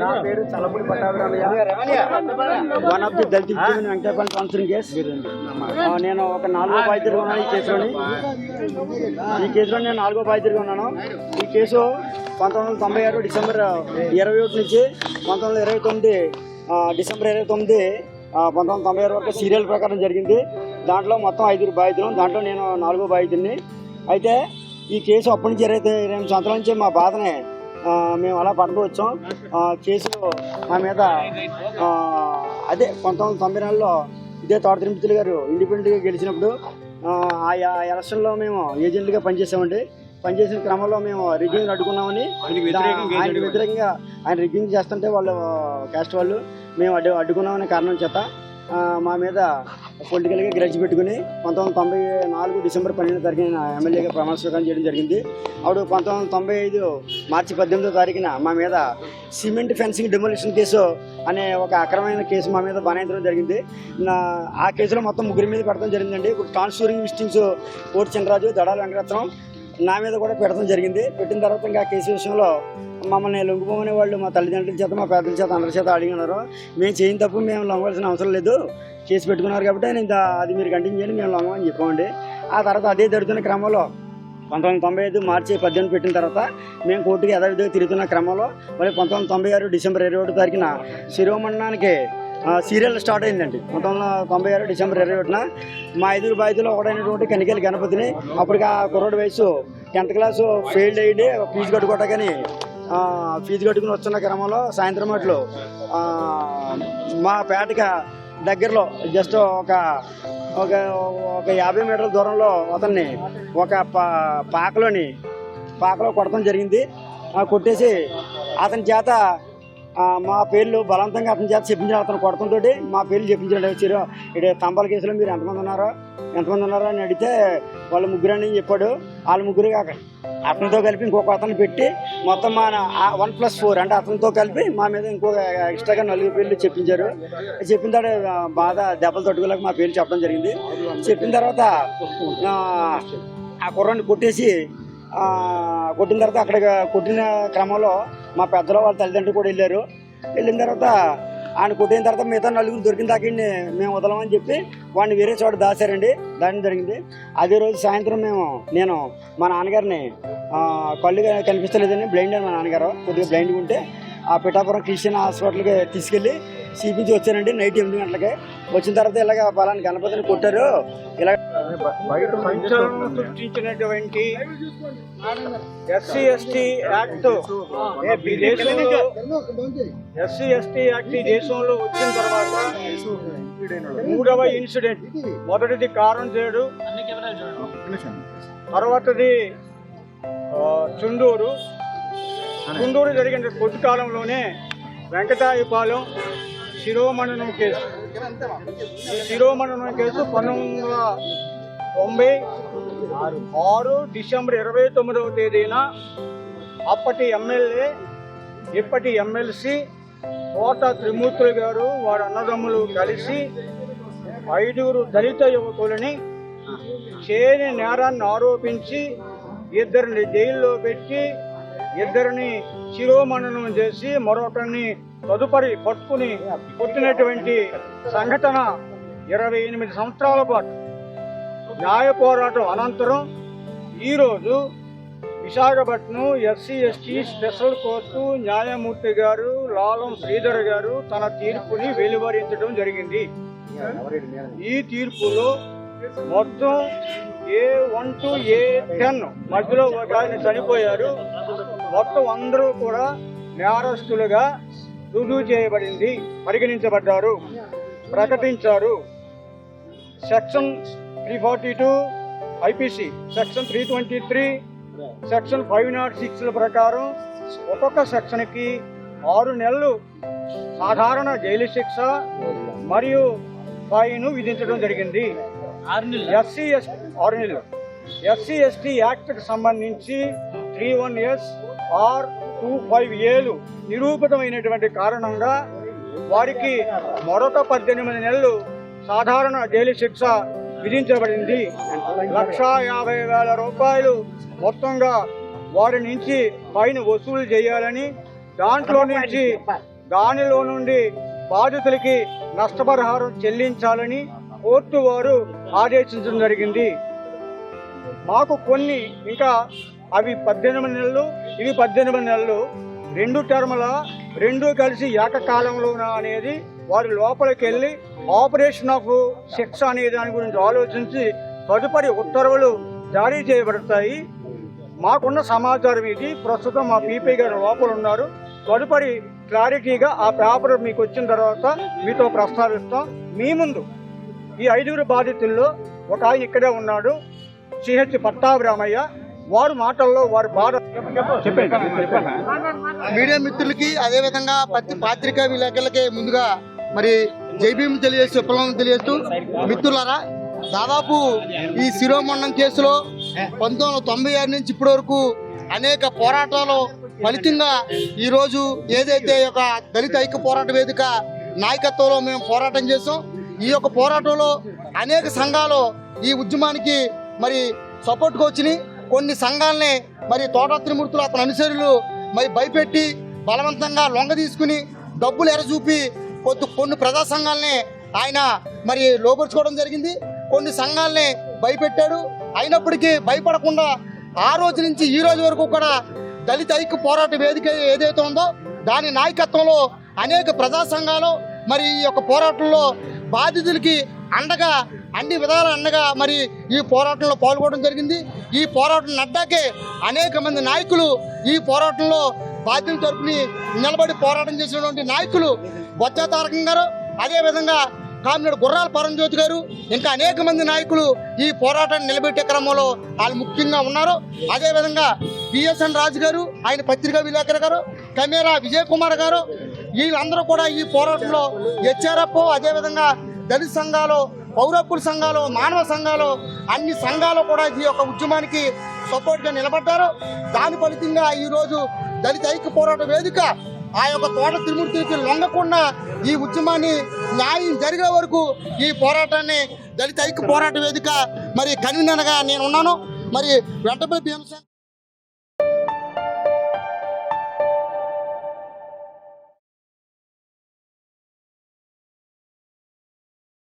నా పేరు one of the దళిత వెంకటపల్లి కౌన్సిలింగ్ కేసు నేను ఒక నాలుగో బాధితుడిగా ఉన్నాను ఈ కేసులోని ఈ కేసులో నేను నాలుగో బాధితుడిగా ఉన్నాను. ఈ కేసు పంతొమ్మిది వందల తొంభై ఆరు డిసెంబర్ ఇరవై ఒకటి నుంచి పంతొమ్మిది వందల ఇరవై తొమ్మిది డిసెంబర్ ఇరవై తొమ్మిది పంతొమ్మిది వందల తొంభై ఆరు వరకు సీరియల్ ప్రకారం జరిగింది. దాంట్లో మొత్తం ఐదుగురు బాధితులు దాంట్లో నేను నాలుగో బాధితుడిని. అయితే ఈ కేసు అప్పటి నుంచి ఇరవై ఇరవై సంవత్సరాల నుంచి మా బాధనే మేము అలా పడుతూ వచ్చాం. ఆ, కేసులో మా మీద అదే పంతొమ్మిది తొంభై నెలలో ఇదే తోట తిరుపతి గారు ఇండిపెండెంట్గా గెలిచినప్పుడు ఆ, ఎలక్షన్లో మేము ఏజెంట్లుగా పనిచేసామండి. పనిచేసిన క్రమంలో మేము రిగ్గింగ్ అడ్డుకున్నామని ఆయన వ్యతిరేకంగా ఆయన రిగ్గింగ్ చేస్తుంటే వాళ్ళు క్యాస్ట్ వాళ్ళు మేము అడ్డు అడ్డుకున్నామనే కారణం చేత మా మీద పొలిటికల్గా గ్రడ్జ్ పెట్టుకుని పంతొమ్మిది తొంభై నాలుగు డిసెంబర్ పన్నెండు తారీఖున ఎమ్మెల్యేగా ప్రమాణ స్వీకారం చేయడం జరిగింది. అప్పుడు పంతొమ్మిది తొంభై ఐదు మార్చి పద్దెనిమిదో తారీఖున మా మీద సిమెంట్ ఫెన్సింగ్ డెమోలిషన్ కేసు అనే ఒక అక్రమైన కేసు మా మీద బనాయించడం జరిగింది. నా ఆ కేసులో మొత్తం ముగ్గురి మీద పెడతాం జరిగిందండి. ఇప్పుడు ట్రాన్స్ఫూరింగ్ విస్టింగ్స్ కోటి చంద్రరాజు దడాల వెంకటరత్నం నా మీద కూడా పెడతాం జరిగింది. పెట్టిన తర్వాత ఇంకా కేసు విషయంలో మమ్మల్ని లొంగిపోమనే వాళ్ళు మా తల్లిదండ్రుల చేత మా పెద్దల చేత అందరి చేత అడిగినారు మేము చేయని తప్పు మేము లొంగవలసిన అవసరం లేదు. కేసు పెట్టుకున్నారు కాబట్టి నేను అది మీరు కంటిన్యూ చేయండి మేము లొంగమని చెప్పామండి. ఆ తర్వాత అదే జరుగుతున్న క్రమంలో పంతొమ్మిది తొంభై ఐదు మార్చి పద్దెనిమిది పెట్టిన తర్వాత మేము కోర్టుకి యథావిధిగా తిరుగుతున్న క్రమంలో మరి పంతొమ్మిది తొంభై ఆరు డిసెంబర్ ఇరవై ఒకటి తారీఖున శిరోమండనానికి సీరియల్ స్టార్ట్ అయిందండి. పంతొమ్మిది వందల తొంభై ఆరు డిసెంబర్ ఇరవై ఒకటిన మా ఐదుగురు బాధితులు ఒకటైనటువంటి కనికెల గణపతిని అప్పటికి ఆ కుర్రోడు వయసు టెన్త్ క్లాసు ఫెయిల్డ్ అయ్యి ఫీజు కట్టుకోవటాకని ఫీజు కట్టుకుని వస్తున్న క్రమంలో సాయంత్రం అట్లు మా పేటక దగ్గరలో జస్ట్ ఒక ఒక ఒక యాభై మీటర్ల దూరంలో అతన్ని ఒక పా పాకలోని పాకలో కొడతాం జరిగింది. ఆ, కొట్టేసి అతని చేత మా పేర్లు బలవంతంగా అతని చేత చెప్పించారు అతను కొడతంతో మా పేర్లు చెప్పించాడు ఇటు ఇక్కడ తంబాల కేసులో మీరు ఎంతమంది ఉన్నారో? ఎంతమంది ఉన్నారో అని అడిగితే వాళ్ళ ముగ్గురు అని చెప్పాడు. వాళ్ళ ముగ్గురు కాక అతనితో కలిపి ఇంకొక అతను పెట్టి మొత్తం మన వన్ ప్లస్ ఫోర్ అంటే అతనితో కలిపి మా మీద ఇంకొక ఎక్స్ట్రాగా నలుగురు పేర్లు చెప్పించారు. చెప్పిన తర్వాత బాధ దెబ్బలు తట్టుకోలేక మా పేర్లు చెప్పడం జరిగింది. చెప్పిన తర్వాత ఆ, కుర్రాన్ని కొట్టేసి కొట్టిన తర్వాత అక్కడ కొట్టిన క్రమంలో మా పెద్దలు వాళ్ళ తల్లిదండ్రులు కూడా వెళ్ళారు. వెళ్ళిన తర్వాత ఆయన కొట్టిన తర్వాత మిగతా నలుగురు దొరికిన దాకా మేము వదలమని చెప్పి వాడిని వేరే చోట దాచారండి. దాని జరిగింది. అదే రోజు సాయంత్రం మేము నేను మా నాన్నగారిని కళ్ళు కనిపిస్తలేదని బ్లైండ్ అని మా నాన్నగారు. కొద్దిగా బ్లైండ్గా ఉంటే ఆ పిఠాపురం క్రిస్టియన్ హాస్పిటల్కి తీసుకెళ్ళి చూపించి వచ్చానండి నైట్ ఎనిమిది గంటలకి. వచ్చిన తర్వాత ఇలాగ పలానా గణపతిని కొట్టారు. ఇలా సృష్టించినటువంటి ఎస్సీ ఎస్టీ యాక్ట్ దేశంలో ఎస్సీ ఎస్టీ యాక్ట్ ఈ దేశంలో వచ్చిన తర్వాత మూడవ ఇన్సిడెంట్. మొదటిది కారం చేడు తర్వాతది చుండూరు. చుండూరు జరిగిన కొద్ది కాలంలోనే వెంకటాయపాలెం శిరోమణనం కేసు. ఈ శిరోమణనం కేసు పంతొమ్మిది వందల తొంభై ఆరు డిసెంబర్ ఇరవై తొమ్మిదవ తేదీన అప్పటి ఎమ్మెల్యే ఇప్పటి ఎమ్మెల్సీ కోట త్రిమూర్తులు గారు వారి అన్నదమ్ములు కలిసి ఐదుగురు దళిత యువకులని చేయని నేరాన్ని ఆరోపించి ఇద్దరిని జైల్లో పెట్టి ఇద్దరిని శిరోమణనం చేసి మరొకరిని తదుపరి పట్టుకుని పుట్టినటువంటి సంఘటన ఇరవై ఎనిమిది సంవత్సరాల పాటు న్యాయ పోరాటం అనంతరం ఈరోజు Visakhapatnam SC ST special court న్యాయమూర్తి గారు లాలం శ్రీధర్ గారు తన తీర్పుని వెలువరించడం జరిగింది. ఈ తీర్పులో మొత్తం A one to A ten మధ్యలో ఒక ఆయన చనిపోయారు. మొత్తం అందరూ కూడా నేరస్తులుగా రుజువు చేయబడింది పరిగణించబడ్డారు ప్రకటించారు. Section three forty two IPC section three twenty three section five nought సిక్స్ల ప్రకారం ఒక్కొక్క సెక్షన్కి ఆరు నెలలు సాధారణ జైలు శిక్ష మరియు ఫైన్ విధించడం జరిగింది. ఎస్సీ ఎస్ ఆరు నెలలు. ఎస్సీ ఎస్టీ యాక్ట్కి సంబంధించి three one S R two five ఏలు నిరూపితమైనటువంటి కారణంగా వారికి మరొక పద్దెనిమిది నెలలు సాధారణ జైలు శిక్ష విధించబడింది. లక్షా యాభై వేల రూపాయలు మొత్తంగా వారి నుంచి ఫైన్ వసూలు చేయాలని దాంట్లో నుంచి దానిలో నుండి బాధితులకి నష్టపరిహారం చెల్లించాలని కోర్టు వారు ఆదేశించడం జరిగింది. మాకు కొన్ని ఇంకా అవి పద్దెనిమిది నెలలు ఇవి పద్దెనిమిది నెలలు. రెండు టర్ముల రెండు కలిసి ఏకకాలంలోన అనేది వారి లోపలికి వెళ్ళి ఆపరేషన్ ఆఫ్ శిక్ష అనే దాని గురించి ఆలోచించి తదుపరి ఉత్తర్వులు జారీ చేయబడతాయి. మాకున్న సమాచారం ఇది. ప్రస్తుతం మా పీపీ గారు లోపల ఉన్నారు. తదుపరి క్లారిటీగా ఆ పేపర్ మీకు వచ్చిన తర్వాత మీతో ప్రస్తావిస్తాం. మీ ముందు ఈ ఐదుగురు బాధితుల్లో ఒక ఆయన ఇక్కడే ఉన్నాడు. సిహెచ్ పట్టాభిరామయ్య వారి మాటల్లో వారి బాధ మీడియా మిత్రులకి అదే విధంగా ప్రతి పాత్రికా విలేకరులకి ముందుగా మరి జైభీం తెలియజేస్తూ విప్లవం తెలియజేస్తూ మిత్రులారా దాదాపు ఈ శిరోమండం కేసులో పంతొమ్మిది వందల తొంభై ఆరు నుంచి ఇప్పటి వరకు అనేక పోరాటాలు ఫలితంగా ఈ రోజు ఏదైతే ఒక దళిత ఐక్య పోరాట వేదిక నాయకత్వంలో మేము పోరాటం చేసాం ఈ యొక్క పోరాటంలో అనేక సంఘాలు ఈ ఉద్యమానికి మరి సపోర్ట్గా వచ్చినాయి. కొన్ని సంఘాలని మరి తోట త్రిమూర్తులు అతని అనుచరులు మరి భయపెట్టి బలవంతంగా లొంగ తీసుకుని డబ్బులు ఎరచూపి కొద్ది కొన్ని ప్రజా సంఘాలని ఆయన మరి లోపరుచుకోవడం జరిగింది. కొన్ని సంఘాలని భయపెట్టాడు. అయినప్పటికీ భయపడకుండా ఆ రోజు నుంచి ఈ రోజు వరకు కూడా దళిత ఐక్య పోరాట వేదిక ఏదైతే ఉందో దాని నాయకత్వంలో అనేక ప్రజా సంఘాలు మరి ఈ యొక్క పోరాటంలో బాధితులకి అండగా అన్ని విధాల అండగా మరి ఈ పోరాటంలో పాల్గొనడం జరిగింది. ఈ పోరాటం నడ్డాకే అనేక మంది నాయకులు ఈ పోరాటంలో బాధ్యత తరపుని నిలబడి పోరాటం చేసినటువంటి నాయకులు బొత్స తారకం గారు అదేవిధంగా కామినేడు గుర్రాల పరంజ్యోతి గారు ఇంకా అనేక మంది నాయకులు ఈ పోరాటాన్ని నిలబెట్టే క్రమంలో వాళ్ళు ముఖ్యంగా ఉన్నారు. అదేవిధంగా పిఎస్ఎన్ రాజు గారు ఆయన పత్రికా విలేకరు గారు కెమెరా విజయ్ కుమార్ గారు వీళ్ళందరూ కూడా ఈ పోరాటంలో హెచ్ఆర్ఎఫ్ అదేవిధంగా దళిత సంఘాలు పౌరకుల సంఘాలు మానవ సంఘాలు అన్ని సంఘాలు కూడా ఈ యొక్క ఉద్యమానికి సపోర్ట్గా నిలబడ్డారు. దాని ఫలితంగా ఈరోజు దళిత ఐక్య పోరాట వేదిక ఆ యొక్క తోట త్రిమూర్తికి లొంగకుండా ఈ ఉద్యమాన్ని న్యాయం జరిగే వరకు ఈ పోరాటాన్ని దళిత ఐక్య పోరాట వేదిక మరి కన్వీనర్గా నేను ఉన్నాను. మరి వెంటనే భీమసేన